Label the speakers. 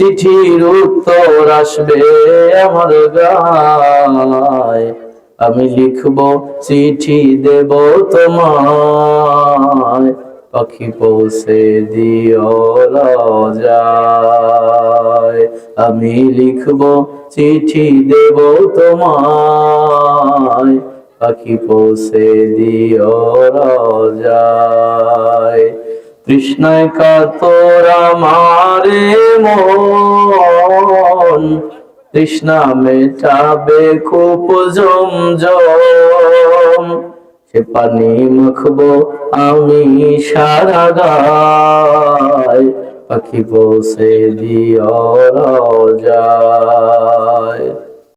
Speaker 1: চিঠির উত্তর আসবে আমার গায়। আমি লিখব, চিঠি দেব তোমায়। পাখি পৌঁছে দিও রাজায়। আমি লিখব, চিঠি দেব তোমায়। পাখি পৌঁছে দিও রাজায়। তৃষ্ণায় কাতর আমারে মন তৃষ্ণা মেটাবে খুব জমজম সে পানি মাখবো আমি সারা গায়। পাখি বসে দিয় রাজায়